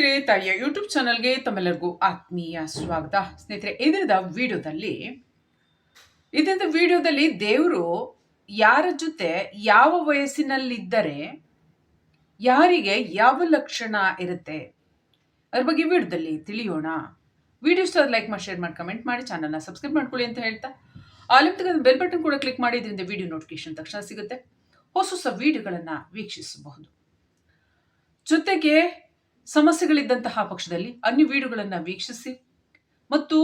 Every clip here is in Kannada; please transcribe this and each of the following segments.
ಸ್ನೇಹಿತರೆ, ತಾಯಿಯ ಯೂಟ್ಯೂಬ್ ಚಾನಲ್ಗೆ ತಮ್ಮೆಲ್ಲರಿಗೂ ಆತ್ಮೀಯ ಸ್ವಾಗತ. ಸ್ನೇಹಿತರೆ ಇದರದ ವಿಡಿಯೋದಲ್ಲಿ ಇದರದ ವಿಡಿಯೋದಲ್ಲಿ ದೇವರು ಯಾರ ಜೊತೆ ಯಾವ ವಯಸ್ಸಿನಲ್ಲಿದ್ದರೆ, ಯಾರಿಗೆ ಯಾವ ಲಕ್ಷಣ ಇರುತ್ತೆ, ಅದ್ರ ಬಗ್ಗೆ ವಿಡಿಯೋದಲ್ಲಿ ತಿಳಿಯೋಣ. ವಿಡಿಯೋ ಇಷ್ಟ ಲೈಕ್ ಮಾಡಿ ಶೇರ್ ಮಾಡಿ ಕಮೆಂಟ್ ಮಾಡಿ ಚಾನಲ್ನ ಸಬ್ಸ್ಕ್ರೈಬ್ ಮಾಡ್ಕೊಳ್ಳಿ ಅಂತ ಹೇಳ್ತಾ. ಆಲಿಮ್ ತೆಗೆದು ಬೆಲ್ ಬಟನ್ ಕೂಡ ಕ್ಲಿಕ್ ಮಾಡಿ, ಇದರಿಂದ ವಿಡಿಯೋ ನೋಟಿಫಿಕೇಶನ್ ತಕ್ಷಣ ಸಿಗುತ್ತೆ. ಹೊಸ ಹೊಸ ವಿಡಿಯೋಗಳನ್ನು ವೀಕ್ಷಿಸಬಹುದು. ಜೊತೆಗೆ ಸಮಸ್ಯೆಗಳಿದ್ದಂತಹ ಪಕ್ಷದಲ್ಲಿ ಅನ್ಯ ವಿಡಿಯೋಗಳನ್ನು ವೀಕ್ಷಿಸಿ. ಮತ್ತು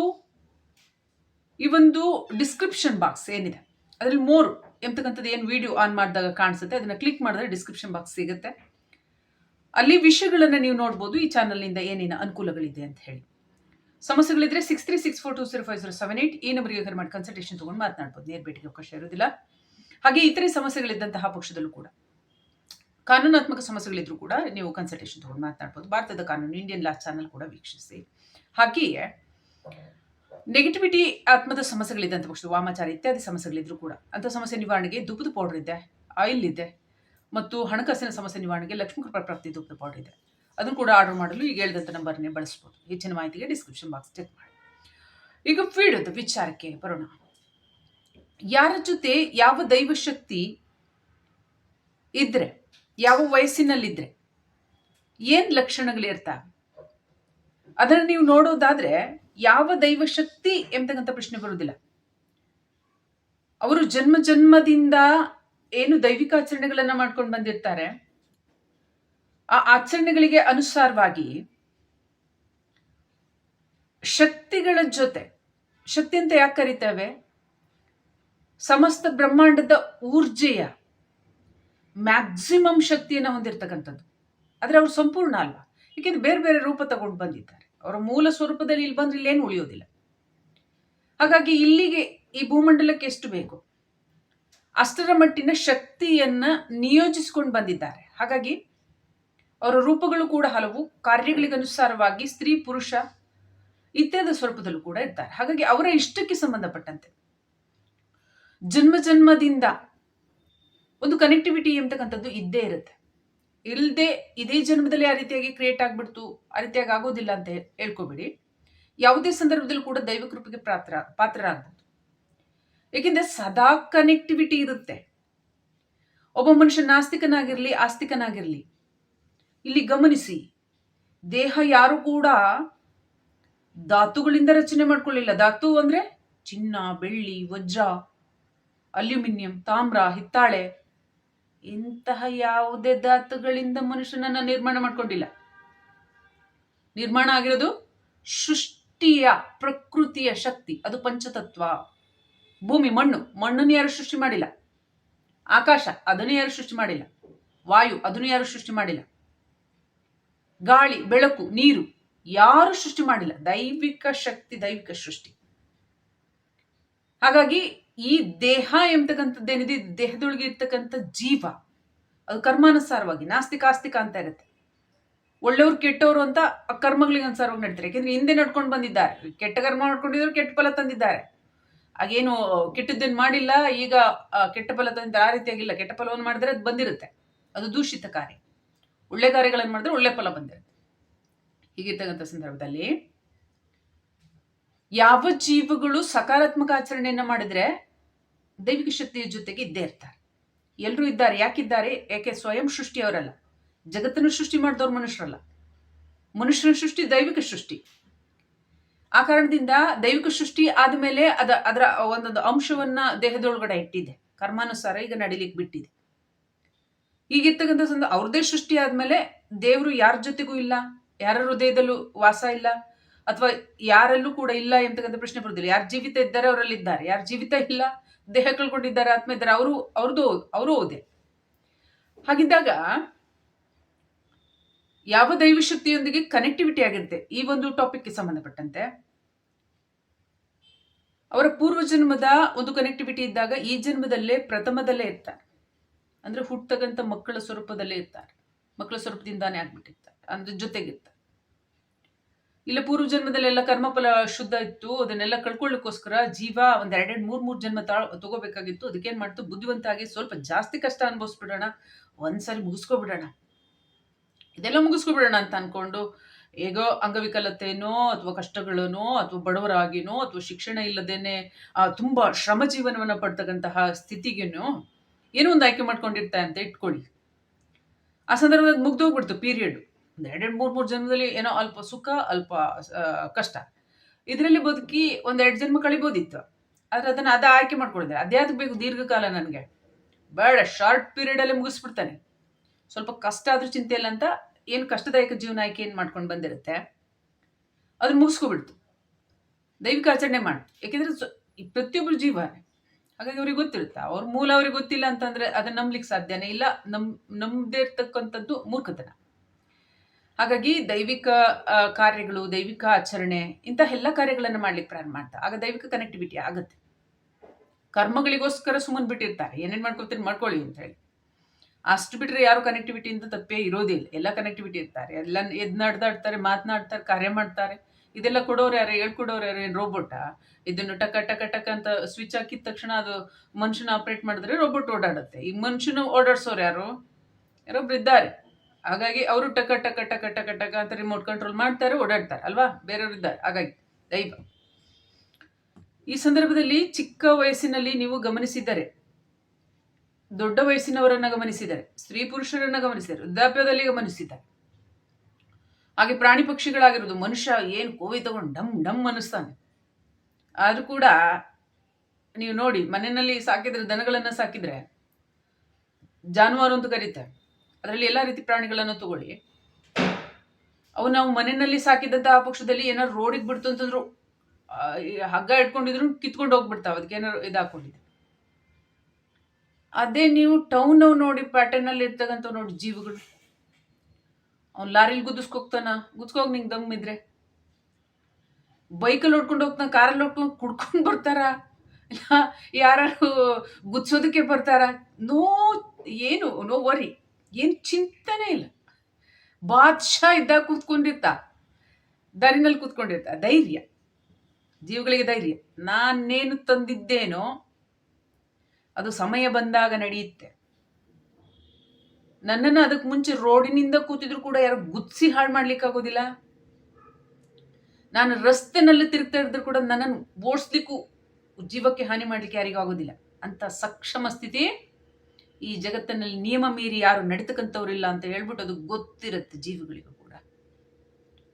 ಈ ಒಂದು ಡಿಸ್ಕ್ರಿಪ್ಷನ್ ಬಾಕ್ಸ್ ಏನಿದೆ? ಅದರಲ್ಲಿ ಮೂರು ಎಂತಕ್ಕಂಥದ್ದು ಏನು ವಿಡಿಯೋ ಆನ್ ಮಾಡಿದಾಗ ಕಾಣಿಸುತ್ತೆ, ಅದನ್ನು ಕ್ಲಿಕ್ ಮಾಡಿದ್ರೆ ಡಿಸ್ಕ್ರಿಪ್ಷನ್ ಬಾಕ್ಸ್ ಸಿಗುತ್ತೆ. ಅಲ್ಲಿ ವಿಷಯಗಳನ್ನು ನೀವು ನೋಡ್ಬೋದು, ಈ ಚಾನಲ್ನಿಂದ ಏನೇನು ಅನುಕೂಲಗಳಿದೆ ಅಂತ ಹೇಳಿ. ಸಮಸ್ಯೆಗಳಿದ್ರೆ six three six four two zero five zero seven eight ಈ ನಂಬರಿಗೆ ಕರೆ ಮಾಡಿ ಕನ್ಸಲ್ಟೇಷನ್ ತೊಗೊಂಡು ಮಾತನಾಡ್ಬೋದು, ನೇರ ಭೇಟಿಗೆ ಅವಕಾಶ ಇರೋದಿಲ್ಲ ಹಾಗೆ ಇತರೆ ಸಮಸ್ಯೆಗಳಿದ್ದಂತಹ ಪಕ್ಷದಲ್ಲೂ ಕೂಡ. ಕಾನೂನಾತ್ಮಕ ಸಮಸ್ಯೆಗಳಿದ್ರೂ ಕೂಡ ನೀವು ಕನ್ಸಲ್ಟೇಷನ್ ತೊಗೊಂಡು ಮಾತನಾಡ್ಬೋದು. ಭಾರತದ ಕಾನೂನು ಇಂಡಿಯನ್ ಲಾ ಚಾನಲ್ ಕೂಡ ವೀಕ್ಷಿಸಿ. ಹಾಗೆಯೇ ನೆಗೆಟಿವಿಟಿ ಆತ್ಮದ ಸಮಸ್ಯೆಗಳಿದ್ದಂಥ ಪಕ್ಷದ ವಾಮಾಚಾರ ಇತ್ಯಾದಿ ಸಮಸ್ಯೆಗಳಿದ್ರು ಕೂಡ ಅಂಥ ಸಮಸ್ಯೆ ನಿವಾರಣೆಗೆ ದುಪ್ಪದ ಪೌಡರ್ ಇದೆ ಆಯಿಲ್ ಇದೆ, ಮತ್ತು ಹಣಕಾಸಿನ ಸಮಸ್ಯೆ ನಿವಾರಣೆಗೆ ಲಕ್ಷ್ಮೀ ಕೃಪಾ ಪ್ರಾಪ್ತಿ ದುಪ್ಪದ ಪೌಡರ್ ಇದೆ. ಅದನ್ನು ಕೂಡ ಆರ್ಡರ್ ಮಾಡಲು ಈಗ ಹೇಳಿದಂಥ ನಂಬರ್ನೇ ಬಳಸ್ಬೋದು. ಹೆಚ್ಚಿನ ಮಾಹಿತಿಗೆ ಡಿಸ್ಕ್ರಿಪ್ಷನ್ ಬಾಕ್ಸ್ ಚೆಕ್ ಮಾಡಿ. ಈಗ ವಿಡಿಯೋದ ವಿಚಾರಕ್ಕೆ ಬರೋಣ. ಯಾರ ಜೊತೆ ಯಾವ ದೈವಶಕ್ತಿ ಇದ್ರೆ ಯಾವ ವಯಸ್ಸಿನಲ್ಲಿದ್ದರೆ ಏನು ಲಕ್ಷಣಗಳಿರ್ತಾವೆ ಅದನ್ನು ನೀವು ನೋಡೋದಾದ್ರೆ ಯಾವ ದೈವಶಕ್ತಿ ಎಂಬತಕ್ಕಂಥ ಪ್ರಶ್ನೆ ಬರುವುದಿಲ್ಲ. ಅವರು ಜನ್ಮ ಜನ್ಮದಿಂದ ಏನು ದೈವಿಕ ಆಚರಣೆಗಳನ್ನು ಮಾಡ್ಕೊಂಡು ಬಂದಿರ್ತಾರೆ. ಆ ಆಚರಣೆಗಳಿಗೆ ಅನುಸಾರವಾಗಿ ಶಕ್ತಿಗಳ ಜೊತೆ, ಶಕ್ತಿ ಅಂತ ಯಾಕೆ ಕರಿತೇವೆ? ಸಮಸ್ತ ಬ್ರಹ್ಮಾಂಡದ ಊರ್ಜೆಯ ಮ್ಯಾಕ್ಸಿಮಮ್ ಶಕ್ತಿಯನ್ನು ಹೊಂದಿರತಕ್ಕಂಥದ್ದು. ಆದರೆ ಅವರು ಸಂಪೂರ್ಣ ಅಲ್ವಾ ಏಕೆಂದ್ರೆ ಬೇರೆ ಬೇರೆ ರೂಪ ತಗೊಂಡು ಬಂದಿದ್ದಾರೆ. ಅವರ ಮೂಲ ಸ್ವರೂಪದಲ್ಲಿ ಇಲ್ಲಿ ಬಂದ್ರೆ ಇಲ್ಲೇನು ಉಳಿಯೋದಿಲ್ಲ. ಹಾಗಾಗಿ ಇಲ್ಲಿಗೆ ಈ ಭೂಮಂಡಲಕ್ಕೆ ಎಷ್ಟು ಬೇಕು? ಅಷ್ಟರ ಮಟ್ಟಿನ ಶಕ್ತಿಯನ್ನ ನಿಯೋಜಿಸಿಕೊಂಡು ಬಂದಿದ್ದಾರೆ. ಹಾಗಾಗಿ ಅವರ ರೂಪಗಳು ಕೂಡ ಹಲವು. ಕಾರ್ಯಗಳಿಗನುಸಾರವಾಗಿ ಸ್ತ್ರೀ, ಪುರುಷ, ಇತ್ಯಾದಿ ಸ್ವರೂಪದಲ್ಲೂ ಕೂಡ ಇರ್ತಾರೆ. ಹಾಗಾಗಿ ಅವರ ಇಷ್ಟಕ್ಕೆ ಸಂಬಂಧಪಟ್ಟಂತೆ ಜನ್ಮ ಜನ್ಮದಿಂದ ಒಂದು ಕನೆಕ್ಟಿವಿಟಿ ಎಂಬತಕ್ಕಂಥದ್ದು ಇದ್ದೇ ಇರುತ್ತೆ. ಇಲ್ಲದೆ ಇದೇ ಜನ್ಮದಲ್ಲಿ ಆ ರೀತಿಯಾಗಿ ಕ್ರಿಯೇಟ್ ಆಗಿಬಿಡ್ತು, ಆ ರೀತಿಯಾಗಿ ಆಗೋದಿಲ್ಲ ಅಂತ ಹೇಳ್ಕೊಬೇಡಿ. ಯಾವುದೇ ಸಂದರ್ಭದಲ್ಲಿ ಕೂಡ ದೈವ ಕೃಪೆಗೆ ಪಾತ್ರ ಪಾತ್ರರಾಗ್ಬೋದು ಏಕೆಂದ್ರೆ ಸದಾ ಕನೆಕ್ಟಿವಿಟಿ ಇರುತ್ತೆ. ಒಬ್ಬ ಮನುಷ್ಯ ನಾಸ್ತಿಕನಾಗಿರಲಿ, ಆಸ್ತಿಕನಾಗಿರಲಿ, ಇಲ್ಲಿ ಗಮನಿಸಿ, ದೇಹ ಯಾರು ಕೂಡ ಧಾತುಗಳಿಂದ ರಚನೆ ಮಾಡ್ಕೊಳ್ಳಿಲ್ಲ. ಧಾತು ಅಂದ್ರೆ ಚಿನ್ನ, ಬೆಳ್ಳಿ, ವಜ್ರ, ಅಲ್ಯೂಮಿನಿಯಂ, ತಾಮ್ರ, ಹಿತ್ತಾಳೆ ಇಂತಹ ಯಾವುದೇ ಧಾತುಗಳಿಂದ ಮನುಷ್ಯನನ್ನ ನಿರ್ಮಾಣ ಮಾಡ್ಕೊಂಡಿಲ್ಲ. ನಿರ್ಮಾಣ ಆಗಿರೋದು ಸೃಷ್ಟಿಯ, ಪ್ರಕೃತಿಯ ಶಕ್ತಿ. ಅದು ಪಂಚತತ್ವ. ಭೂಮಿ, ಮಣ್ಣು. ಮಣ್ಣನ್ನು ಯಾರು ಸೃಷ್ಟಿ ಮಾಡಿಲ್ಲ? ಆಕಾಶ, ಅದನ್ನು ಯಾರು ಸೃಷ್ಟಿ ಮಾಡಿಲ್ಲ? ವಾಯು, ಅದನ್ನು ಯಾರು ಸೃಷ್ಟಿ ಮಾಡಿಲ್ಲ? ಗಾಳಿ, ಬೆಳಕು, ನೀರು ಯಾರು ಸೃಷ್ಟಿ ಮಾಡಿಲ್ಲ? ದೈವಿಕ ಶಕ್ತಿ, ದೈವಿಕ ಸೃಷ್ಟಿ. ಹಾಗಾಗಿ ಈ ದೇಹ ಎಂಬತಕ್ಕಂಥದ್ದೇನಿದೆ ದೇಹದೊಳಗೆ ಇರ್ತಕ್ಕಂಥ ಜೀವ. ಅದು ಕರ್ಮಾನುಸಾರವಾಗಿ, ನಾಸ್ತಿಕ, ಆಸ್ತಿಕ ಅಂತ ಇರುತ್ತೆ. ಒಳ್ಳೆಯವ್ರು ಕೆಟ್ಟವರು ಅಂತ ಆ ಕರ್ಮಗಳಿಗೆ ಅನುಸಾರವಾಗಿ ನಡೀತಾರೆ. ಯಾಕೆಂದ್ರೆ ಹಿಂದೆ ನಡ್ಕೊಂಡು ಬಂದಿದ್ದಾರೆ. ಕೆಟ್ಟ ಕರ್ಮ ಮಾಡ್ಕೊಂಡಿದ್ರು, ಕೆಟ್ಟ ಫಲ ತಂದಿದ್ದಾರೆ. ಆಗೇನು ಕೆಟ್ಟದ್ದೇನು ಮಾಡಿಲ್ಲ, ಈಗ ಕೆಟ್ಟ ಫಲ ತಂದಿದ್ದಾರೆ. ಆ ರೀತಿಯಾಗಿಲ್ಲ ಕೆಟ್ಟ ಫಲವನ್ನು ಮಾಡಿದ್ರೆ ಅದು ಬಂದಿರುತ್ತೆ. ಅದು ದೂಷಿತ ಕಾರ್ಯ. ಒಳ್ಳೆ ಕಾರ್ಯಗಳನ್ನು ಮಾಡಿದ್ರೆ ಒಳ್ಳೆ ಫಲ ಬಂದಿರುತ್ತೆ. ಹೀಗಿರ್ತಕ್ಕಂಥ ಸಂದರ್ಭದಲ್ಲಿ ಯಾವ ಜೀವಗಳು ಸಕಾರಾತ್ಮಕ ಆಚರಣೆಯನ್ನು ಮಾಡಿದ್ರೆ ದೈವಿಕ ಶಕ್ತಿಯ ಜೊತೆಗೆ ಇದ್ದೇ ಇರ್ತಾರೆ. ಎಲ್ಲರೂ ಇದ್ದಾರೆ, ಯಾಕಿದ್ದಾರೆ? ಯಾಕೆ ಸ್ವಯಂ ಸೃಷ್ಟಿಯವರಲ್ಲ. ಜಗತ್ತನ್ನು ಸೃಷ್ಟಿ ಮಾಡಿದವ್ರು ಮನುಷ್ಯರಲ್ಲ. ಮನುಷ್ಯನ ಸೃಷ್ಟಿ ದೈವಿಕ ಸೃಷ್ಟಿ. ಆ ಕಾರಣದಿಂದ ದೈವಿಕ ಸೃಷ್ಟಿ ಆದಮೇಲೆ ಅದ, ಅದರ ಒಂದೊಂದು ಅಂಶವನ್ನ ದೇಹದೊಳಗಡೆ ಇಟ್ಟಿದೆ. ಕರ್ಮಾನುಸಾರ ಈಗ ನಡಿಲಿಕ್ಕೆ ಬಿಟ್ಟಿದೆ. ಈಗಿರ್ತಕ್ಕಂಥ ಸಂದ ಅವ್ರದೇ ಸೃಷ್ಟಿ ಆದಮೇಲೆ ದೇವರು ಯಾರ ಜೊತೆಗೂ ಇಲ್ಲ ಯಾರ ಹೃದಯದಲ್ಲೂ ವಾಸ ಇಲ್ಲ ಅಥವಾ ಯಾರಲ್ಲೂ ಕೂಡ ಇಲ್ಲ ಎಂತಕ್ಕಂಥ ಪ್ರಶ್ನೆ ಬರುದಿಲ್ಲ. ಯಾರು ಜೀವಿತ ಇದ್ದಾರೆ ಅವರಲ್ಲಿ ಇದ್ದಾರೆ ಯಾರು ಜೀವಿತ ಇಲ್ಲ, ದೇಹ ಕಳ್ಕೊಂಡಿದ್ದಾರೆ, ಆತ್ಮ ಇದ್ದಾರೆ, ಅವರು ಅವ್ರದ್ದು ಅವರು ಓದೆ. ಹಾಗಿದ್ದಾಗ ಯಾವ ದೈವ ಶಕ್ತಿಯೊಂದಿಗೆ ಕನೆಕ್ಟಿವಿಟಿ ಆಗಿರುತ್ತೆ ಈ ಒಂದು ಟಾಪಿಕ್ಗೆ ಸಂಬಂಧಪಟ್ಟಂತೆ? ಅವರ ಪೂರ್ವ ಜನ್ಮದ ಒಂದು ಕನೆಕ್ಟಿವಿಟಿ ಇದ್ದಾಗ ಈ ಜನ್ಮದಲ್ಲೇ ಪ್ರಥಮದಲ್ಲೇ ಇರ್ತಾರೆ. ಅಂದ್ರೆ ಹುಟ್ಟತಕ್ಕಂಥ ಮಕ್ಕಳ ಸ್ವರೂಪದಲ್ಲೇ ಇರ್ತಾರೆ. ಮಕ್ಕಳ ಸ್ವರೂಪದಿಂದಾನೇ ಆಗ್ಬಿಟ್ಟಿರ್ತಾರೆ. ಅಂದ್ರೆ ಜೊತೆಗಿರ್ತಾರೆ. ಇಲ್ಲ ಪೂರ್ವ ಜನ್ಮದಲ್ಲೆಲ್ಲ ಕರ್ಮಫಲ ಶುದ್ಧ ಇತ್ತು, ಅದನ್ನೆಲ್ಲ ಕಳ್ಕೊಳ್ಳೋಕ್ಕೋಸ್ಕರ ಜೀವ ಒಂದ್ ಎರಡೆರಡು ಮೂರ್ ಮೂರ್ ಜನ್ಮ ತಾ ತಗೋಬೇಕಾಗಿತ್ತು. ಅದಕ್ಕೇನ್ ಮಾಡ್ತು? ಬುದ್ಧಿವಂತ ಆಗಿ ಸ್ವಲ್ಪ ಜಾಸ್ತಿ ಕಷ್ಟ ಅನುಭವಿಸ್ಬಿಡೋಣ. ಒಂದ್ಸರಿ ಮುಗಿಸ್ಕೊಬಿಡೋಣ. ಇದೆಲ್ಲ ಮುಗಿಸ್ಕೊಬಿಡೋಣ ಅಂತ ಅನ್ಕೊಂಡು, ಹೇಗೋ ಅಂಗವಿಕಲತೆನೋ ಅಥವಾ ಕಷ್ಟಗಳನೋ ಅಥವಾ ಬಡವರಾಗಿನೋ ಅಥವಾ ಶಿಕ್ಷಣ ಇಲ್ಲದೇನೆ ತುಂಬ ಶ್ರಮ ಜೀವನವನ್ನು ಪಡ್ತಕ್ಕಂತಹ ಸ್ಥಿತಿಗೇನೋ ಏನೋ ಒಂದು ಆಯ್ಕೆ ಮಾಡ್ಕೊಂಡಿರ್ತಾ ಅಂತ ಇಟ್ಕೊಳ್ಳಿ. ಆ ಸಂದರ್ಭದಲ್ಲಿ ಮುಗ್ದೋಗ್ಬಿಡ್ತು ಪೀರಿಯಡ್. ಒಂದು ಎರಡೆರಡು ಮೂರು ಮೂರು ಜನ್ಮದಲ್ಲಿ ಏನೋ ಅಲ್ಪ ಸುಖ, ಅಲ್ಪ ಕಷ್ಟ. ಇದರಲ್ಲಿ ಬದುಕಿ ಒಂದೆರಡು ಜನ್ಮ ಕಳಿಬೋದಿತ್ತು. ಆದರೆ ಅದನ್ನು ಅದ ಆಯ್ಕೆ ಮಾಡ್ಕೊಂಡಿದ್ದಾರೆ. ಅದೇ ಬೇಕು ದೀರ್ಘಕಾಲ ನನಗೆ. ಬೇಡ ಶಾರ್ಟ್ ಪೀರಿಯಡಲ್ಲೇ ಮುಗಿಸ್ಬಿಡ್ತಾನೆ. ಸ್ವಲ್ಪ ಕಷ್ಟ ಆದರೂ ಚಿಂತೆ ಇಲ್ಲ ಅಂತ ಏನು ಕಷ್ಟದಾಯಕ ಜೀವನ ಆಯ್ಕೆ ಏನು ಮಾಡ್ಕೊಂಡು ಬಂದಿರುತ್ತೆ ಅದನ್ನ ಮುಗಿಸ್ಕೊಬಿಡ್ತು. ದೈವಿಕ ಆಚರಣೆ ಮಾಡಿ. ಯಾಕೆಂದ್ರೆ ಸ್ವ- ಈ ಪ್ರತಿಯೊಬ್ಬರು ಜೀವ, ಹಾಗಾಗಿ ಅವ್ರಿಗೆ ಗೊತ್ತಿರುತ್ತೆ. ಅವ್ರ ಮೂಲ ಅವ್ರಿಗೆ ಗೊತ್ತಿಲ್ಲ ಅಂತಂದ್ರೆ ಅದನ್ನ ನಂಬ್ಲಿಕ್ಕೆ ಸಾಧ್ಯನೇ ಇಲ್ಲ. ನಮ್ ನಂಬದೇ ಇರ್ತಕ್ಕಂಥದ್ದು ಮೂರ್ಖತನ. ಹಾಗಾಗಿ ದೈವಿಕ ಕಾರ್ಯಗಳು, ದೈವಿಕ ಆಚರಣೆ ಇಂಥ ಎಲ್ಲ ಕಾರ್ಯಗಳನ್ನು ಮಾಡ್ಲಿಕ್ಕೆ ಪ್ರಾರಂಭ ಮಾಡ್ತಾ ಆಗ ದೈವಿಕ ಕನೆಕ್ಟಿವಿಟಿ ಆಗುತ್ತೆ. ಕರ್ಮಗಳಿಗೋಸ್ಕರ ಸುಮ್ಮನೆ ಬಿಟ್ಟಿರ್ತಾರೆ. ಏನೇನು ಮಾಡ್ಕೊಳ್ತೀನಿ ಮಾಡ್ಕೊಳ್ಳಿ ಅಂತ ಹೇಳಿ. ಅಷ್ಟು ಬಿಟ್ಟರೆ ಯಾರು ಕನೆಕ್ಟಿವಿಟಿ ಅಂತ ತಪ್ಪೇ ಇರೋದಿಲ್ಲ ಎಲ್ಲ ಕನೆಕ್ಟಿವಿಟಿ ಇರ್ತಾರೆ. ಎಲ್ಲ ಎದ್ ನಡೆದಾಡ್ತಾರೆ, ಮಾತನಾಡ್ತಾರೆ, ಕಾರ್ಯ ಮಾಡ್ತಾರೆ. ಇದೆಲ್ಲ ಕೊಡೋರು ಯಾರು? ಹೇಳ್ಕೊಡೋರು ಯಾರು? ಏನು ರೋಬೋಟಾ ಇದನ್ನು ಟಕ ಟಕ ಟಕ ಅಂತ ಸ್ವಿಚ್ ಹಾಕಿದ ತಕ್ಷಣ ಅದು ಮನುಷ್ಯನ ಆಪರೇಟ್ ಮಾಡಿದ್ರೆ ರೋಬೋಟ್ ಓಡಾಡುತ್ತೆ. ಈ ಮನುಷ್ಯನ ಓಡಾಡ್ಸೋರು ಯಾರು? ಯಾರೊಬ್ರು ಇದ್ದಾರೆ. ಹಾಗಾಗಿ ಅವರು ಟಕ ಟಕ ಟಕ ಟಕ ಟಕ ಅಂತ ರಿಮೋಟ್ ಕಂಟ್ರೋಲ್ ಮಾಡ್ತಾರೆ, ಓಡಾಡ್ತಾರೆ, ಅಲ್ವಾ? ಬೇರೆಯವರು ಇದ್ದಾರೆ. ಹಾಗಾಗಿ, ದೈವ. ಈ ಸಂದರ್ಭದಲ್ಲಿ ಚಿಕ್ಕ ವಯಸ್ಸಿನಲ್ಲಿ ನೀವು ಗಮನಿಸಿದರೆ, ದೊಡ್ಡ ವಯಸ್ಸಿನವರನ್ನ ಗಮನಿಸಿದ್ದಾರೆ ಸ್ತ್ರೀ ಪುರುಷರನ್ನ ಗಮನಿಸಿದ್ದಾರೆ ವೃದ್ಧಾಪ್ಯದಲ್ಲಿ ಗಮನಿಸಿದ್ದಾರೆ ಹಾಗೆ ಪ್ರಾಣಿ ಪಕ್ಷಿಗಳಾಗಿರೋದು ಮನುಷ್ಯ ಏನು ಕೋವಿ ತಗೊಂಡು ಡಮ್ ಡಮ್ ಅನ್ನಿಸ್ತಾನೆ. ಆದರೂ ಕೂಡ ನೀವು ನೋಡಿ, ಮನೆಯಲ್ಲಿ ಸಾಕಿದ್ರೆ, ದನಗಳನ್ನು ಸಾಕಿದ್ರೆ, ಜಾನುವಾರು ಅಂತ ಕರೀತಾರೆ. ಅದರಲ್ಲಿ ಎಲ್ಲ ರೀತಿ ಪ್ರಾಣಿಗಳನ್ನು ತಗೊಳ್ಳಿ. ಅವು ನಾವು ಮನೆಯಲ್ಲಿ ಸಾಕಿದಂತಹ ಪಕ್ಷದಲ್ಲಿ ಏನಾದ್ರು ರೋಡಿಗೆ ಬಿಡ್ತು ಅಂತಂದ್ರು ಹಗ್ಗ ಇಟ್ಕೊಂಡಿದ್ರು ಕಿತ್ಕೊಂಡು ಹೋಗ್ಬಿಡ್ತಾವೆ. ಅದಕ್ಕೆ ಇದು ಹಾಕೊಂಡಿದೆ ಅದೇ ನೀವು ಟೌನ್ ನೋಡಿ ಪ್ಯಾಟರ್ನ್ ಅಲ್ಲಿ ಇರ್ತಕ್ಕಂಥ ನೋಡಿ ಜೀವಗಳು. ಅವ್ನು ಲಾರಿಲಿ ಗುದ್ದಿಸ್ಕೋಗ್ತಾನ ಗುದ್ಸ್ಕೋಗಿ ನಿಂಗೆ ದಮ್ ಇದ್ರೆ. ಬೈಕಲ್ಲಿ ಹೊಡ್ಕೊಂಡು ಹೋಗ್ತಾನ, ಕಾರಲ್ಲಿ ಹೊಡ್ಕೊಂಡು ಕುಡ್ಕೊಂಡು ಬರ್ತಾರ. ಇಲ್ಲ ಯಾರು ಗುದ್ಸೋದಕ್ಕೆ ಬರ್ತಾರ. ನೋ, ಏನು, ನೋ ವರಿ ಏನು ಚಿಂತನೆ ಇಲ್ಲ. ಬಾದ್ಶಾ ಇದ್ದಾಗ ಕೂತ್ಕೊಂಡಿರ್ತ, ದಾರಿನಲ್ಲಿ ಕೂತ್ಕೊಂಡಿರ್ತ, ಧೈರ್ಯ, ಜೀವಗಳಿಗೆ ಧೈರ್ಯ. ನಾನೇನು ತಂದಿದ್ದೇನೋ, ಅದು ಸಮಯ ಬಂದಾಗ ನಡೆಯುತ್ತೆ. ನನ್ನನ್ನು ಅದಕ್ಕೆ ಮುಂಚೆ ರೋಡಿನಿಂದ ಕೂತಿದ್ರು ಕೂಡ ಯಾರು ಗುದ್ಸಿ ಹಾಳು ಮಾಡ್ಲಿಕ್ಕೆ ಆಗೋದಿಲ್ಲ ನಾನು ರಸ್ತೆನಲ್ಲಿ ತಿರುಗ್ತಾ ಇದ್ರು ಕೂಡ ನನ್ನನ್ನು ಓಡಿಸ್ಲಿಕ್ಕೂ ಜೀವಕ್ಕೆ ಹಾನಿ ಮಾಡ್ಲಿಕ್ಕೆ ಯಾರಿಗೂ ಆಗೋದಿಲ್ಲ. ಅಂತ ಸಕ್ಷಮ ಸ್ಥಿತಿ ಈ ಜಗತ್ತಿನಲ್ಲಿ ನಿಯಮ ಮೀರಿ ಯಾರು ನಡೀತಕ್ಕಂಥವ್ರಿಲ್ಲ ಅಂತ ಹೇಳ್ಬಿಟ್ಟು ಅದು ಗೊತ್ತಿರುತ್ತೆ ಜೀವಿಗಳಿಗೂ ಕೂಡ.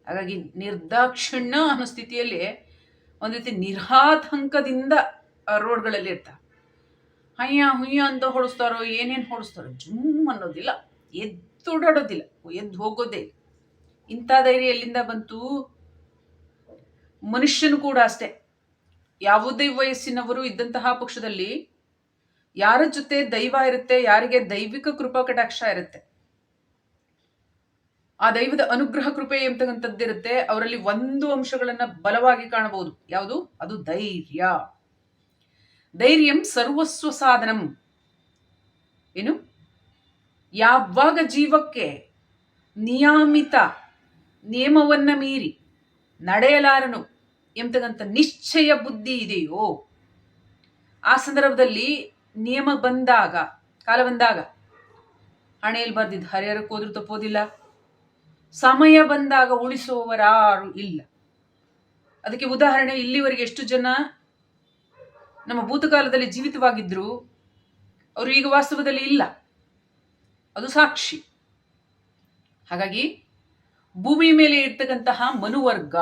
ಹಾಗಾಗಿ ನಿರ್ದಾಕ್ಷಿಣ್ಯ ಅನ್ನೋ ಸ್ಥಿತಿಯಲ್ಲಿ ಒಂದು ರೀತಿ ನಿರ್ಹಾತಂಕದಿಂದ ರೋಡ್ಗಳಲ್ಲಿ ಇರ್ತಾ ಹಯ್ಯ ಹುಯ್ಯ ಅಂತ ಹೊಡಿಸ್ತಾರೋ, ಏನೇನು ಹೊಡಿಸ್ತಾರೋ ಜುಮ್ ಅನ್ನೋದಿಲ್ಲ. ಎದ್ದು ಓಡಾಡೋದಿಲ್ಲ. ಎದ್ದು ಹೋಗೋದೇ ಇಲ್ಲ. ಇಂಥ ಧೈರ್ಯ ಎಲ್ಲಿಂದ ಬಂತು? ಮನುಷ್ಯನು ಕೂಡ ಅಷ್ಟೇ. ಯಾವುದೇ ವಯಸ್ಸಿನವರು ಇದ್ದಂತಹ ಪಕ್ಷದಲ್ಲಿ ಯಾರ ಜೊತೆ ದೈವ ಇರುತ್ತೆ, ಯಾರಿಗೆ ದೈವಿಕ ಕೃಪಾ ಕಟಾಕ್ಷ ಇರುತ್ತೆ? ಆ ದೈವದ ಅನುಗ್ರಹ ಕೃಪೆ ಎಂಬತಕ್ಕಂಥದ್ದಿರುತ್ತೆ ಅವರಲ್ಲಿ ಒಂದು ಅಂಶಗಳನ್ನ ಬಲವಾಗಿ ಕಾಣಬಹುದು. ಯಾವುದು? ಅದು ಧೈರ್ಯ. ಧೈರ್ಯಂ ಸರ್ವಸ್ವ ಸಾಧನಂ. ಏನು? ಯಾವಾಗ ಜೀವಕ್ಕೆ ನಿಯಮಿತ ನಿಯಮವನ್ನ ಮೀರಿ ನಡೆಯಲಾರನು ಎಂತಕ್ಕಂಥ ನಿಶ್ಚಯ ಬುದ್ಧಿ ಇದೆಯೋ, ಆ ಸಂದರ್ಭದಲ್ಲಿ ನಿಯಮ ಬಂದಾಗ, ಕಾಲ ಬಂದಾಗ ಹಣೆಯಲ್ಲಿ ಬರ್ದಿದ್ದು, ಹರಿಹರಕ್ಕೆ ಹೋದ್ರೂ ತಪ್ಪೋದಿಲ್ಲ. ಸಮಯ ಬಂದಾಗ ಉಳಿಸುವವರಾರು ಇಲ್ಲ. ಅದಕ್ಕೆ ಉದಾಹರಣೆ, ಇಲ್ಲಿವರೆಗೆ ಎಷ್ಟು ಜನ ನಮ್ಮ ಭೂತಕಾಲದಲ್ಲಿ ಜೀವಿತವಾಗಿದ್ದರು ಅವರು ಈಗ ವಾಸ್ತವದಲ್ಲಿ ಇಲ್ಲ. ಅದು ಸಾಕ್ಷಿ. ಹಾಗಾಗಿ ಭೂಮಿ ಮೇಲೆ ಇರ್ತಕ್ಕಂತಹ ಮನುವರ್ಗ,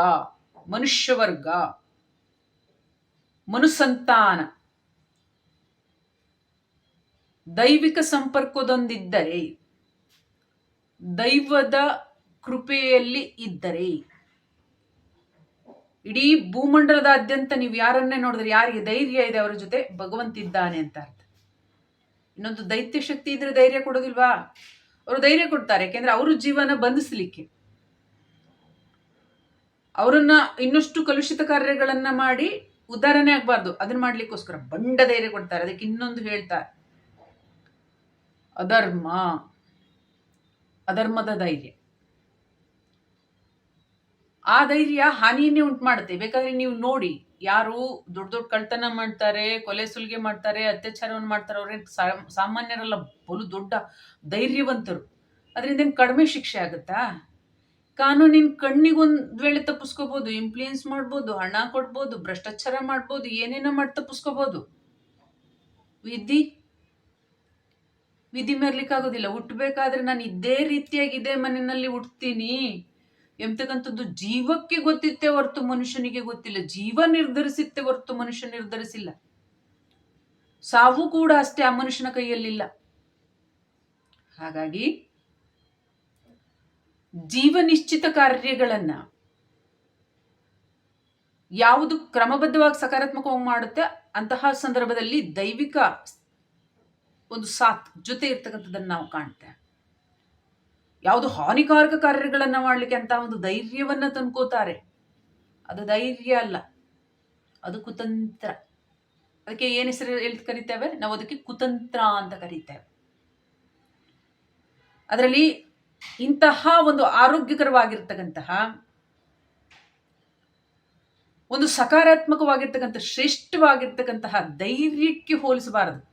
ಮನುಷ್ಯವರ್ಗ, ಮನುಸಂತಾನ ದೈವಿಕ ಸಂಪರ್ಕದೊಂದಿದ್ದರೆ, ದೈವದ ಕೃಪೆಯಲ್ಲಿ ಇದ್ದರೆ. ಇಡೀ ಭೂಮಂಡಲದಾದ್ಯಂತ ನೀವು ಯಾರನ್ನೇ ನೋಡಿದ್ರೆ ಯಾರಿಗೆ ಧೈರ್ಯ ಇದೆ ಅವರ ಜೊತೆ? ಭಗವಂತ ಇದ್ದಾನೆ ಅಂತ ಅರ್ಥ. ಇನ್ನೊಂದು ದೈತ್ಯ ಶಕ್ತಿ ಇದ್ರೆ ಧೈರ್ಯ ಕೊಡೋದಿಲ್ವಾ? ಅವರು ಧೈರ್ಯ ಕೊಡ್ತಾರೆ, ಯಾಕೆಂದ್ರೆ ಅವರು ಜೀವನ ಬಂಧಿಸ್ಲಿಕ್ಕೆ. ಅವರನ್ನ ಇನ್ನಷ್ಟು ಕಲುಷಿತ ಕಾರ್ಯಗಳನ್ನ ಮಾಡಿ ಉದಾಹರಣೆ ಆಗ್ಬಾರ್ದು. ಅದನ್ನ ಮಾಡ್ಲಿಕ್ಕೋಸ್ಕರ ಬಂಡ ಧೈರ್ಯ ಕೊಡ್ತಾರೆ. ಅದಕ್ಕೆ ಇನ್ನೊಂದು ಹೇಳ್ತಾರೆ. ಅಧರ್ಮ, ಅಧರ್ಮದ ಧೈರ್ಯ. ಆ ಧೈರ್ಯ ಹಾನಿಯನ್ನೇ ಉಂಟು ಮಾಡುತ್ತೆ ಬೇಕಾದ್ರೆ ನೀವು ನೋಡಿ, ಯಾರು ದೊಡ್ಡ ದೊಡ್ಡ ಕಳ್ತನ ಮಾಡ್ತಾರೆ, ಕೊಲೆ ಸುಲಿಗೆ ಮಾಡ್ತಾರೆ, ಅತ್ಯಾಚಾರವನ್ನು ಮಾಡ್ತಾರೆ, ಅವ್ರೇನು ಸಾಮಾನ್ಯರಲ್ಲ, ಬಲು ದೊಡ್ಡ ಧೈರ್ಯವಂತರು. ಅದರಿಂದ ಏನು ಕಡಿಮೆ ಶಿಕ್ಷೆ ಆಗುತ್ತಾ? ಕಾನೂನಿನ ಕಣ್ಣಿಗೊಂದು ವೇಳೆ ತಪ್ಪಿಸ್ಕೋಬಹುದು ಇನ್ಫ್ಲೂಯೆನ್ಸ್ ಮಾಡ್ಬೋದು, ಹಣ ಕೊಡ್ಬೋದು, ಭ್ರಷ್ಟಾಚಾರ ಮಾಡ್ಬೋದು, ಏನೇನೋ ಮಾಡಿ ತಪ್ಪಿಸ್ಕೋಬಹುದು ವಿಧಿ ವಿಧಿ ಆಗೋದಿಲ್ಲ ಹುಟ್ಟಬೇಕಾದ್ರೆ ನಾನು ಇದೇ ರೀತಿಯಾಗಿ ಇದೇ ಮನೆಯಲ್ಲಿ ಹುಟ್ತೀನಿ. ಎಂತಕ್ಕಂಥದ್ದು ಜೀವಕ್ಕೆ ಗೊತ್ತಿತ್ತೆ ಹೊರತು ಮನುಷ್ಯನಿಗೆ ಗೊತ್ತಿಲ್ಲ. ಜೀವ ನಿರ್ಧರಿಸುತ್ತೆ ಹೊರತು ಮನುಷ್ಯ ನಿರ್ಧರಿಸಿಲ್ಲ. ಸಾವು ಕೂಡ ಅಷ್ಟೇ ಆ ಮನುಷ್ಯನ ಕೈಯಲ್ಲಿಲ್ಲ. ಹಾಗಾಗಿ ಜೀವ ನಿಶ್ಚಿತ ಕಾರ್ಯಗಳನ್ನ ಯಾವುದು ಕ್ರಮಬದ್ಧವಾಗಿ ಸಕಾರಾತ್ಮಕವಾಗಿ ಮಾಡುತ್ತೆ, ಅಂತಹ ಸಂದರ್ಭದಲ್ಲಿ ದೈವಿಕ ಒಂದು ಸಾತ್ ಜೊತೆ ಇರ್ತಕ್ಕಂಥದ್ದನ್ನು ನಾವು ಕಾಣ್ತೇವೆ ಯಾವುದು ಹಾನಿಕಾರಕ ಕಾರ್ಯಗಳನ್ನು ಮಾಡಲಿಕ್ಕೆ ಅಂತ ಒಂದು ಧೈರ್ಯವನ್ನು ತಂದ್ಕೋತಾರೆ. ಅದು ಧೈರ್ಯ ಅಲ್ಲ, ಅದು ಕುತಂತ್ರ. ಅದಕ್ಕೆ ಏನು ಹೆಸರು ಹೇಳ್ತು ಕರಿತೇವೆ? ನಾವು ಅದಕ್ಕೆ ಕುತಂತ್ರ ಅಂತ ಕರಿತೇವೆ. ಅದರಲ್ಲಿ ಇಂತಹ ಒಂದು ಆರೋಗ್ಯಕರವಾಗಿರ್ತಕ್ಕಂತಹ, ಒಂದು ಸಕಾರಾತ್ಮಕವಾಗಿರ್ತಕ್ಕಂಥ, ಶ್ರೇಷ್ಠವಾಗಿರ್ತಕ್ಕಂತಹ ಧೈರ್ಯಕ್ಕೆ ಹೋಲಿಸಬಾರದು.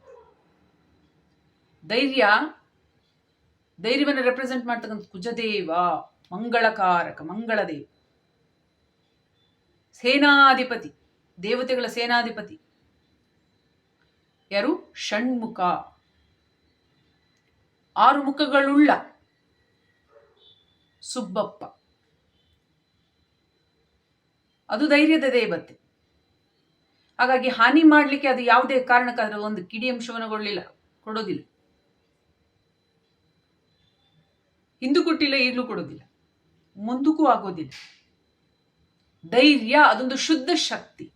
ಧೈರ್ಯ. ಧೈರ್ಯವನ್ನು ರೆಪ್ರೆಸೆಂಟ್ ಮಾಡ್ತಕ್ಕಂಥ ಕುಜದೇವ, ಮಂಗಳಕಾರಕ, ಮಂಗಳದೇವ. ಸೇನಾಧಿಪತಿ, ದೇವತೆಗಳ ಸೇನಾಧಿಪತಿ. ಯಾರು? ಷಣ್ಮುಖ. ಆರು ಮುಖಗಳುಳ್ಳ ಸುಬ್ಬಪ್ಪ. ಅದು ಧೈರ್ಯದ ದೇವತೆ. ಹಾಗಾಗಿ ಹಾನಿ ಮಾಡಲಿಕ್ಕೆ ಅದು ಯಾವುದೇ ಕಾರಣಕ್ಕಾದರೂ ಒಂದು ಕಿಡಿ ಅಂಶವನ್ನು ಕೊಡಲಿಲ್ಲ, ಕೊಡೋದಿಲ್ಲ. ಹಿಂದೂ ಕೊಟ್ಟಿಲ್ಲ, ಈಗಲೂ ಕೊಡೋದಿಲ್ಲ. ಮುಂದಕ್ಕೂ ಆಗೋದಿಲ್ಲ. ಧೈರ್ಯ, ಅದೊಂದು ಶುದ್ಧ ಶಕ್ತಿ.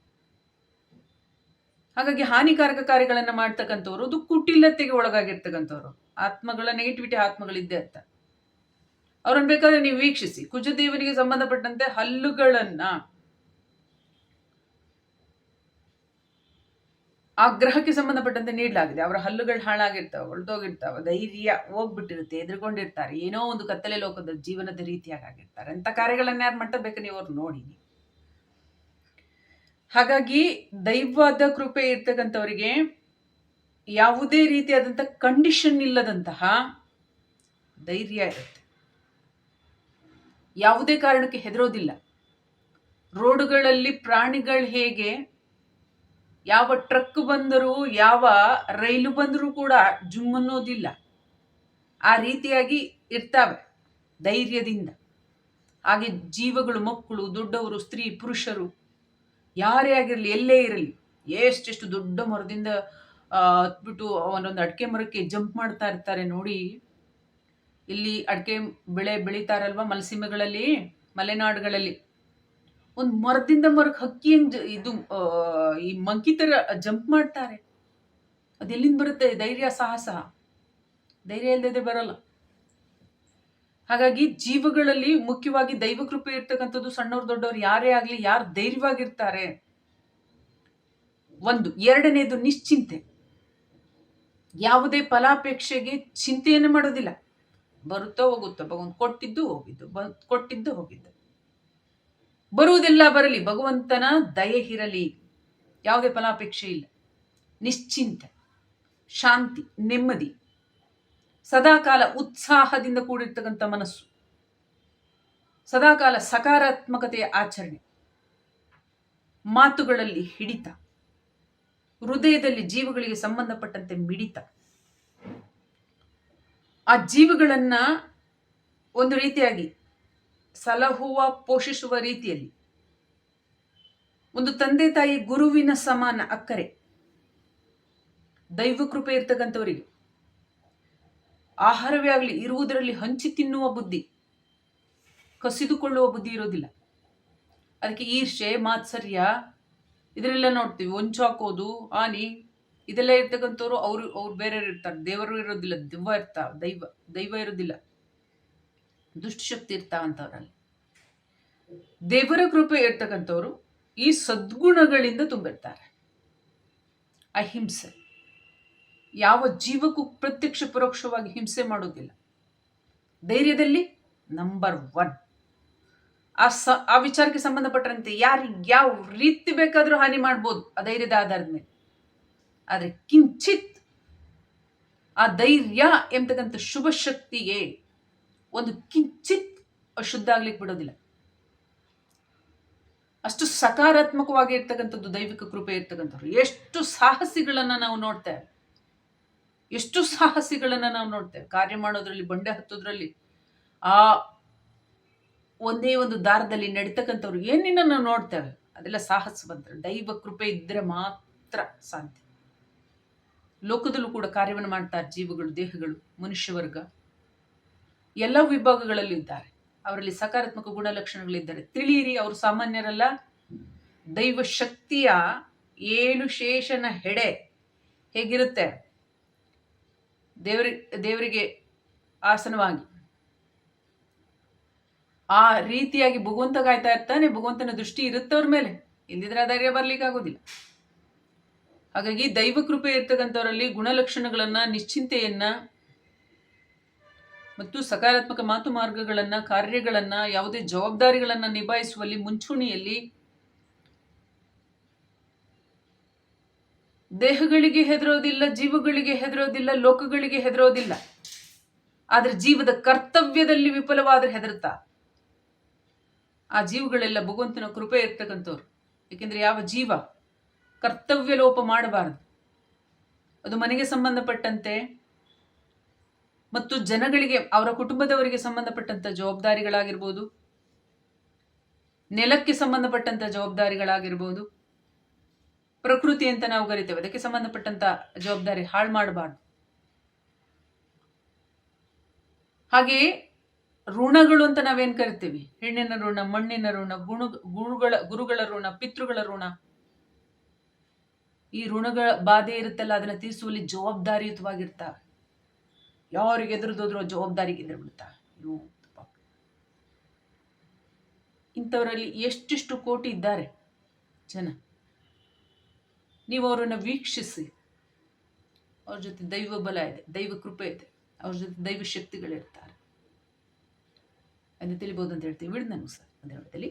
ಹಾಗಾಗಿ ಹಾನಿಕಾರಕ ಕಾರ್ಯಗಳನ್ನು ಮಾಡ್ತಕ್ಕಂಥವ್ರು, ಅದು ಕುಟಿಲತೆಗೆ ಒಳಗಾಗಿರ್ತಕ್ಕಂಥವ್ರು. ಆತ್ಮಗಳ ನೆಗೆಟಿವಿಟಿ ಆತ್ಮಗಳಿದ್ದೇ ಅಂತ. ಅವ್ರನ್ನ ಬೇಕಾದ್ರೆ ನೀವು ವೀಕ್ಷಿಸಿ. ಕುಜದೇವನಿಗೆ ಸಂಬಂಧಪಟ್ಟಂತೆ ಹಲ್ಲುಗಳನ್ನ ಆ ಗ್ರಹಕ್ಕೆ ಸಂಬಂಧಪಟ್ಟಂತೆ ನೀಡಲಾಗಿದೆ. ಅವರ ಹಲ್ಲುಗಳು ಹಾಳಾಗಿರ್ತಾವೆ ಹೊಳ್ದೋಗಿರ್ತಾವೆ ಧೈರ್ಯ ಹೋಗ್ಬಿಟ್ಟಿರುತ್ತೆ ಎದುರುಕೊಂಡಿರ್ತಾರೆ ಏನೋ ಒಂದು ಕತ್ತಲೆ ಲೋಕದ ಜೀವನದ ರೀತಿಯಾಗಿ ಆಗಿರ್ತಾರೆ. ಅಂತ ಕಾರ್ಯಗಳನ್ನ ಯಾರು ಮಾಡಬೇಕು ನೀವು ಅವ್ರು ನೋಡಿ ಹಾಗಾಗಿ ದೈವದ ಕೃಪೆ ಇರ್ತಕ್ಕಂಥವರಿಗೆ ಯಾವುದೇ ರೀತಿಯಾದಂಥ ಕಂಡೀಷನ್ ಇಲ್ಲದಂತಹ ಧೈರ್ಯ ಇರುತ್ತೆ. ಯಾವುದೇ ಕಾರಣಕ್ಕೆ ಹೆದರೋದಿಲ್ಲ. ರೋಡುಗಳಲ್ಲಿ ಪ್ರಾಣಿಗಳು ಹೇಗೆ ಯಾವ ಟ್ರಕ್ ಬಂದರೂ, ಯಾವ ರೈಲು ಬಂದರೂ ಕೂಡ ಜುಮ್ ಅನ್ನೋದಿಲ್ಲ. ಆ ರೀತಿಯಾಗಿ ಇರ್ತಾವೆ ಧೈರ್ಯದಿಂದ. ಹಾಗೆ ಜೀವಗಳು, ಮಕ್ಕಳು, ದೊಡ್ಡವರು, ಸ್ತ್ರೀ, ಪುರುಷರು, ಯಾರೇ ಆಗಿರಲಿ, ಎಲ್ಲೇ ಇರಲಿ, ಎಷ್ಟೆಷ್ಟು ದೊಡ್ಡ ಮರದಿಂದ ಹತ್ಬಿಟ್ಟು ಒಂದೊಂದು ಅಡಿಕೆ ಮರಕ್ಕೆ ಜಂಪ್ ಮಾಡ್ತಾ ಇರ್ತಾರೆ ನೋಡಿ. ಇಲ್ಲಿ ಅಡಿಕೆ ಬೆಳೆ ಬೆಳೀತಾರಲ್ವ ಮಲಸೀಮೆಗಳಲ್ಲಿ, ಮಲೆನಾಡುಗಳಲ್ಲಿ. ಒಂದು ಮರದಿಂದ ಮರಕ್ಕೆ ಹಕ್ಕಿ ಇದು ಈ ಮಂಕಿ ಥರ ಜಂಪ್ ಮಾಡ್ತಾರೆ. ಅದೆಲ್ಲಿಂದ ಬರುತ್ತೆ? ಧೈರ್ಯ, ಸಾಹಸ. ಧೈರ್ಯ ಇಲ್ಲದೆ ಬರಲ್ಲ. ಹಾಗಾಗಿ ಜೀವಗಳಲ್ಲಿ ಮುಖ್ಯವಾಗಿ ದೈವ ಕೃಪೆ ಇರ್ತಕ್ಕಂಥದ್ದು ಸಣ್ಣವ್ರು, ದೊಡ್ಡವ್ರು ಯಾರೇ ಆಗಲಿ, ಯಾರು ಧೈರ್ಯವಾಗಿರ್ತಾರೆ, ಒಂದು. ಎರಡನೇದು ನಿಶ್ಚಿಂತೆ. ಯಾವುದೇ ಫಲಾಪೇಕ್ಷೆಗೆ ಚಿಂತೆಯನ್ನು ಮಾಡೋದಿಲ್ಲ. ಬರುತ್ತೋ ಹೋಗುತ್ತೋ, ಭಗವಂತ ಕೊಟ್ಟಿದ್ದು ಹೋಗಿದ್ದು ಕೊಟ್ಟಿದ್ದು ಹೋಗಿದ್ದು. ಬರುವುದೆಲ್ಲ ಬರಲಿ, ಭಗವಂತನ ದಯೆ ಇರಲಿ, ಯಾವುದೇ ಫಲಾಪೇಕ್ಷೆ ಇಲ್ಲ. ನಿಶ್ಚಿಂತೆ, ಶಾಂತಿ, ನೆಮ್ಮದಿ, ಸದಾಕಾಲ ಉತ್ಸಾಹದಿಂದ ಕೂಡಿರ್ತಕ್ಕಂಥ ಮನಸ್ಸು, ಸದಾಕಾಲ ಸಕಾರಾತ್ಮಕತೆಯ ಆಚರಣೆ, ಮಾತುಗಳಲ್ಲಿ ಹಿಡಿತ, ಹೃದಯದಲ್ಲಿ ಜೀವಗಳಿಗೆ ಸಂಬಂಧಪಟ್ಟಂತೆ ಮಿಡಿತ. ಆ ಜೀವಗಳನ್ನು ಒಂದು ರೀತಿಯಾಗಿ ಸಲಹುವ ಪೋಷಿಸುವ ರೀತಿಯಲ್ಲಿ. ಒಂದು ತಂದೆ ತಾಯಿ ಗುರುವಿನ ಸಮಾನ ಅಕ್ಕರೆ. ದೈವ ಕೃಪೆ ಇರ್ತಕ್ಕಂಥವರಿಗೆ. ಆಹಾರವೇ ಆಗಲಿ, ಇರುವುದರಲ್ಲಿ ಹಂಚಿ ತಿನ್ನುವ ಬುದ್ಧಿ. ಕಸಿದುಕೊಳ್ಳುವ ಬುದ್ಧಿ ಇರೋದಿಲ್ಲ. ಅದಕ್ಕೆ ಈರ್ಷೆ ಮಾತ್ಸರ್ಯ ಇದರೆಲ್ಲ ನೋಡ್ತೀವಿ. ಹೊಂಚಾಕೋದು ಆನಿ, ಇದೆಲ್ಲ ಇರ್ತಕ್ಕಂಥವ್ರು ಅವರು, ಅವ್ರು ಬೇರೆಯವ್ರು ಇರ್ತಾರೆ. ದೇವರು ಇರೋದಿಲ್ಲ, ದೆವ್ವ ಇರ್ತಾ ದೈವ ದೈವ ಇರೋದಿಲ್ಲ. ದುಷ್ಟಶಕ್ತಿ ಇರ್ತಾವಂತವ್ರಲ್ಲಿ ದೇವರ ಕೃಪೆ ಇರ್ತಕ್ಕಂಥವ್ರು ಈ ಸದ್ಗುಣಗಳಿಂದ ತುಂಬಿರ್ತಾರೆ. ಅಹಿಂಸೆ. ಯಾವ ಜೀವಕ್ಕೂ ಪ್ರತ್ಯಕ್ಷ ಪರೋಕ್ಷವಾಗಿ ಹಿಂಸೆ ಮಾಡೋದಿಲ್ಲ. ಧೈರ್ಯದಲ್ಲಿ ನಂಬರ್ ಒನ್ ಆ ಸ, ಆ ವಿಚಾರಕ್ಕೆ ಸಂಬಂಧಪಟ್ಟಂತೆ ಯಾರಿಗೆ ಯಾವ ರೀತಿ ಬೇಕಾದರೂ ಹಾನಿ ಮಾಡ್ಬೋದು ಆ ಧೈರ್ಯದ ಆಧಾರದ ಮೇಲೆ. ಆದರೆ ಕಿಂಚಿತ್ ಆ ಧೈರ್ಯ ಎಂಬತಕ್ಕಂಥ ಶುಭ ಶಕ್ತಿಗೆ ಒಂದು ಕಿಂಚಿತ್ ಅಶುದ್ಧ ಆಗ್ಲಿಕ್ಕೆ ಬಿಡೋದಿಲ್ಲ. ಅಷ್ಟು ಸಕಾರಾತ್ಮಕವಾಗಿ ಇರ್ತಕ್ಕಂಥದ್ದು ದೈವಿಕ ಕೃಪೆ ಇರ್ತಕ್ಕಂಥವ್ರು. ಎಷ್ಟು ಸಾಹಸಿಗಳನ್ನು ನಾವು ನೋಡ್ತೇವೆ. ಎಷ್ಟು ಸಾಹಸಿಗಳನ್ನು ನಾವು ನೋಡ್ತೇವೆ. ಕಾರ್ಯ ಮಾಡೋದ್ರಲ್ಲಿ, ಬಂಡೆ ಹತ್ತೋದ್ರಲ್ಲಿ, ಆ ಒಂದೇ ಒಂದು ದಾರದಲ್ಲಿ ನಡೀತಕ್ಕಂಥವ್ರು ಏನೇನೋ ನಾವು ನೋಡ್ತೇವೆ? ಅದೆಲ್ಲ ಸಾಹಸ ಬಂದ್ರೆ ದೈವ ಕೃಪೆ ಇದ್ರೆ ಮಾತ್ರ ಸಾಧ್ಯ. ಲೋಕದಲ್ಲೂ ಕೂಡ ಕಾರ್ಯವನ್ನು ಮಾಡ್ತಾರೆ ಜೀವಗಳು, ದೇಹಗಳು, ಮನುಷ್ಯ ವರ್ಗ. ಎಲ್ಲ ವಿಭಾಗಗಳಲ್ಲಿ ಇದ್ದಾರೆ. ಅವರಲ್ಲಿ ಸಕಾರಾತ್ಮಕ ಗುಣಲಕ್ಷಣಗಳಿದ್ದಾರೆ. ತಿಳಿಯಿರಿ, ಅವರು ಸಾಮಾನ್ಯರಲ್ಲ. ದೈವ ಶಕ್ತಿಯ ಏಳು ಶೇಷನ ಹೆಡೆ ಹೇಗಿರುತ್ತೆ? ದೇವರಿ, ದೇವರಿಗೆ ಆಸನವಾಗಿ. ಆ ರೀತಿಯಾಗಿ ಭಗವಂತ ಕಾಯ್ತಾ ಇರ್ತಾನೆ, ಭಗವಂತನ ದೃಷ್ಟಿ ಇರುತ್ತೆ ಅವ್ರ ಮೇಲೆ. ಇಲ್ಲದಿದ್ರೆ ಧೈರ್ಯ ಬರ್ಲಿಕ್ಕೆ ಆಗೋದಿಲ್ಲ. ಹಾಗಾಗಿ ದೈವ ಕೃಪೆ ಇರ್ತಕ್ಕಂಥವರಲ್ಲಿ ಗುಣಲಕ್ಷಣಗಳನ್ನ, ನಿಶ್ಚಿಂತೆಯನ್ನ ಮತ್ತು ಸಕಾರಾತ್ಮಕ ಮಾತು ಮಾರ್ಗಗಳನ್ನು, ಕಾರ್ಯಗಳನ್ನು, ಯಾವುದೇ ಜವಾಬ್ದಾರಿಗಳನ್ನು ನಿಭಾಯಿಸುವಲ್ಲಿ ಮುಂಚೂಣಿಯಲ್ಲಿ ದೇಹಗಳಿಗೆ ಹೆದರೋದಿಲ್ಲ, ಜೀವಗಳಿಗೆ ಹೆದರೋದಿಲ್ಲ, ಲೋಕಗಳಿಗೆ ಹೆದರೋದಿಲ್ಲ. ಆದರೆ ಜೀವದ ಕರ್ತವ್ಯದಲ್ಲಿ ವಿಫಲವಾದರೆ ಹೆದರ್ತಾ ಆ ಜೀವಗಳೆಲ್ಲ ಭಗವಂತನ ಕೃಪೆ ಇರ್ತಕ್ಕಂಥವ್ರು. ಏಕೆಂದ್ರೆ ಯಾವ ಜೀವ ಕರ್ತವ್ಯ ಲೋಪ ಮಾಡಬಾರದು. ಅದು ಮನೆಗೆ ಸಂಬಂಧಪಟ್ಟಂತೆ ಮತ್ತು ಜನಗಳಿಗೆ, ಅವರ ಕುಟುಂಬದವರಿಗೆ ಸಂಬಂಧಪಟ್ಟಂತ ಜವಾಬ್ದಾರಿಗಳಾಗಿರ್ಬೋದು, ನೆಲಕ್ಕೆ ಸಂಬಂಧಪಟ್ಟಂತ ಜವಾಬ್ದಾರಿಗಳಾಗಿರ್ಬೋದು, ಪ್ರಕೃತಿ ಅಂತ ನಾವು ಕರಿತೇವೆ. ಅದಕ್ಕೆ ಸಂಬಂಧಪಟ್ಟಂತ ಜವಾಬ್ದಾರಿ ಹಾಳು ಮಾಡಬಾರ್ದು. ಹಾಗೆಯೇ ಋಣಗಳು ಅಂತ ನಾವೇನ್ ಕರಿತೀವಿ? ಹೆಣ್ಣಿನ ಋಣ, ಮಣ್ಣಿನ ಋಣ, ಗುಣ, ಗುರುಗಳ ಗುರುಗಳ ಋಣ, ಪಿತೃಗಳ ಋಣ. ಈ ಋಣಗಳ ಬಾಧೆ ಇರುತ್ತಲ್ಲ, ಅದನ್ನ ತೀರಿಸುವಲ್ಲಿ ಜವಾಬ್ದಾರಿಯುತವಾಗಿರ್ತಾವೆ. ಯಾರಿಗೆ ಎದುರುದೋದ್ರೂ ಜವಾಬ್ದಾರಿಗೆ ಎದುರು ಬಿಡ್ತಾ ಇವು. ಇಂಥವರಲ್ಲಿ ಎಷ್ಟೆಷ್ಟು ಕೋಟಿ ಇದ್ದಾರೆ ಜನ? ನೀವು ಅವರನ್ನು ವೀಕ್ಷಿಸಿ. ಅವ್ರ ಜೊತೆ ದೈವ ಬಲ ಇದೆ, ದೈವ ಕೃಪೆ ಇದೆ, ಅವ್ರ ಜೊತೆ ದೈವ ಶಕ್ತಿಗಳಿರ್ತಾರೆ. ಅದನ್ನು ತಿಳಿಬೋದು ಅಂತ ಹೇಳ್ತೀವಿ ನನಗೆ ಸರ್ ಅಂತ ಹೇಳ್ತೀನಿ